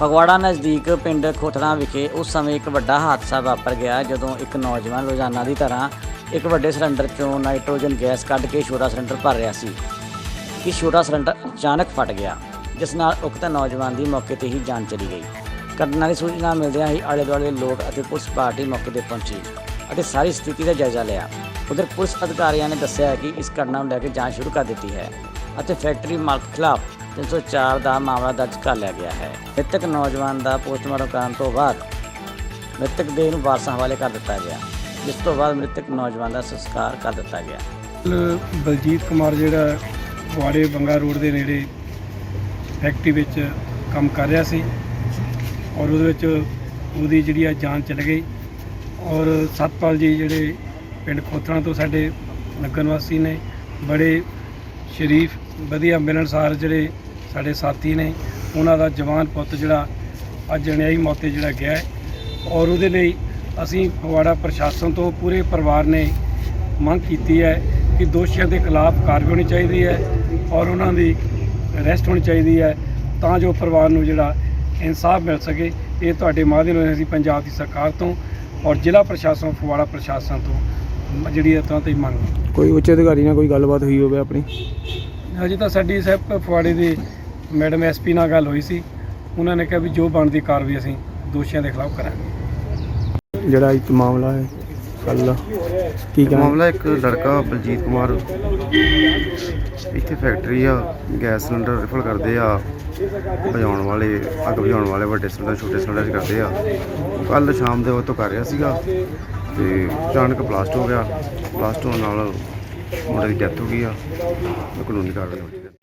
ਫਗਵਾੜਾ ਨਜ਼ਦੀਕ ਪਿੰਡ ਖੋਥੜਾ ਵਿਖੇ ਉਸ ਸਮੇਂ ਇੱਕ ਵੱਡਾ ਹਾਦਸਾ ਵਾਪਰ ਗਿਆ ਜਦੋਂ ਇੱਕ ਨੌਜਵਾਨ ਰੋਜ਼ਾਨਾ ਦੀ ਤਰ੍ਹਾਂ ਇੱਕ ਵੱਡੇ ਸਿਲੰਡਰ ਚੋਂ ਨਾਈਟ੍ਰੋਜਨ ਗੈਸ ਕੱਢ ਕੇ ਛੋਟਾ ਸਿਲੰਡਰ ਭਰ ਰਿਹਾ ਸੀ। ਕਿ ਛੋਟਾ ਸਿਲੰਡਰ ਅਚਾਨਕ ਫਟ ਗਿਆ, ਜਿਸ ਨਾਲ ਉਕਤ ਨੌਜਵਾਨ ਦੀ ਮੌਕੇ ਤੇ ਹੀ ਜਾਨ ਚਲੀ ਗਈ। ਘਟਨਾ ਦੀ ਸੂਚਨਾ ਮਿਲਦਿਆਂ ਹੀ ਆਲੇ ਦੁਆਲੇ ਲੋਕ ਅਤੇ ਪੁਲਿਸ ਪਾਰਟੀ ਮੌਕੇ ਤੇ ਪਹੁੰਚੀ ਅਤੇ ਸਾਰੀ ਸਥਿਤੀ ਦਾ ਜਾਇਜ਼ਾ ਲਿਆ। ਉਧਰ ਪੁਲਿਸ ਅਧਿਕਾਰੀਆਂ ਨੇ ਦੱਸਿਆ ਕਿ ਇਸ ਘਟਨਾ ਨੂੰ ਲੈ ਕੇ ਜਾਂਚ ਸ਼ੁਰੂ ਕਰ ਦਿੱਤੀ ਹੈ ਅਤੇ ਫੈਕਟਰੀ ਮਾਲਕ ਖਿਲਾਫ 304 ਦਾ ਮਾਮਲਾ ਦਰਜ ਕਰ ਲਿਆ ਗਿਆ ਹੈ। ਮ੍ਰਿਤਕ ਨੌਜਵਾਨ ਦਾ ਪੋਸਟਮਾਰਟਮ ਕਰਨ ਤੋਂ ਬਾਅਦ ਮ੍ਰਿਤਕ ਦੇਹ ਨੂੰ ਵਾਰਸਾਂ ਹਵਾਲੇ ਕਰ ਦਿੱਤਾ ਗਿਆ, ਜਿਸ ਤੋਂ ਬਾਅਦ ਮ੍ਰਿਤਕ ਨੌਜਵਾਨ ਦਾ ਸੰਸਕਾਰ ਕਰ ਦਿੱਤਾ ਗਿਆ। ਬਲਜੀਤ ਕੁਮਾਰ ਜਿਹੜਾ ਫਗਵਾੜੇ ਬੰਗਾ ਰੋਡ ਦੇ ਨੇੜੇ ਫੈਕਟਰੀ ਵਿੱਚ ਕੰਮ ਕਰ ਰਿਹਾ ਸੀ ਔਰ ਉਹਦੇ ਵਿੱਚ ਉਹਦੀ ਜਿਹੜੀ ਆ ਜਾਨ ਚਲ ਗਈ ਔਰ ਸਤਪਾਲ ਜੀ ਜਿਹੜੇ ਪਿੰਡ ਖੋਤਣਾ ਤੋਂ ਸਾਡੇ ਲੱਗਣ ਵਾਸੀ ਨੇ, ਬੜੇ ਸ਼ਰੀਫ, ਵਧੀਆ ਮਿਲਣਸਾਰ ਜਿਹੜੇ ਸਾਡੇ ਸਾਥੀ ਨੇ ਉਹਨਾਂ ਦਾ ਜਵਾਨ ਪੁੱਤ ਜਿਹੜਾ ਅੱਜ ਜਣਿਆਈ ਮੌਤੇ ਜਿਹੜਾ ਗਿਆ ਹੈ ਔਰ ਉਹਦੇ ਲਈ ਅਸੀਂ ਫਗਵਾੜਾ ਪ੍ਰਸ਼ਾਸਨ ਤੋਂ ਪੂਰੇ ਪਰਿਵਾਰ ਨੇ ਮੰਗ ਕੀਤੀ ਹੈ ਕਿ ਦੋਸ਼ੀਆਂ ਦੇ ਖਿਲਾਫ ਕਾਰਵਾਈ ਹੋਣੀ ਚਾਹੀਦੀ ਹੈ ਔਰ ਉਹਨਾਂ ਦੀ ਅਰੈਸਟ ਹੋਣੀ ਚਾਹੀਦੀ ਹੈ ਤਾਂ ਜੋ ਪਰਿਵਾਰ ਨੂੰ ਜਿਹੜਾ ਇਨਸਾਫ ਮਿਲ ਸਕੇ ਇਹ ਤੁਹਾਡੇ ਮਾਧਿਅਮ ਨਾਲ ਅਸੀਂ ਪੰਜਾਬ ਦੀ ਸਰਕਾਰ ਤੋਂ ਔਰ ਜ਼ਿਲ੍ਹਾ ਪ੍ਰਸ਼ਾਸਨ ਫਗਵਾੜਾ ਪ੍ਰਸ਼ਾਸਨ ਤੋਂ ਜਿਹੜੀ ਤਰ੍ਹਾਂ ਦੀ ਮੰਗ। ਕੋਈ ਉੱਚ ਅਧਿਕਾਰੀ ਨਾਲ ਕੋਈ ਗੱਲਬਾਤ ਹੋਈ ਹੋਵੇ ਆਪਣੀ ਅਜੇ ਤਾਂ ਸਾਡੀ ਸਾਹਿਬ ਫਗਵਾੜੇ ਦੇ ਮੈਡਮ ਐਸਪੀ ਨਾਲ ਗੱਲ ਹੋਈ ਸੀ। ਉਹਨਾਂ ਨੇ ਕਿਹਾ ਵੀ ਜੋ ਬਣਦੀ ਕਾਰਵਾਈ ਅਸੀਂ ਦੋਸ਼ੀਆਂ ਦੇ ਖਿਲਾਫ ਕਰਾਂਗੇ। ਜਿਹੜਾ ਇੱਕ ਮਾਮਲਾ ਹੈ ਕੱਲ ਕੀ ਕਹਿਣਾ? ਮਾਮਲਾ ਇੱਕ ਲੜਕਾ ਬਲਜੀਤ ਕੁਮਾਰ ਇੱਥੇ ਫੈਕਟਰੀ ਆ ਗੈਸ ਸਿਲੰਡਰ ਰਿਫਲ ਕਰਦੇ ਆ ਬੁਝਾਉਣ ਵਾਲੇ ਅੱਗ ਬੁਝਾਉਣ ਵਾਲੇ ਵੱਡੇ ਸਿਲੰਡਰ ਛੋਟੇ ਸਿਲੰਡਰ 'ਚ ਕਰਦੇ ਆ। ਕੱਲ ਸ਼ਾਮ ਦੇ ਉਹ ਤੋਂ ਕਰ ਰਿਹਾ ਸੀਗਾ ਤੇ ਅਚਾਨਕ ਬਲਾਸਟ ਹੋ ਗਿਆ। ਬਲਾਸਟ ਹੋਣ ਨਾਲ ਮੁੰਡੇ ਦੀ ਡੈਥ ਹੋ ਗਈ ਆ ਤੇ ਕਾਨੂੰਨੀ ਕਾਰਵਾਈ ਹੋ ਰਹੀ ਹੈ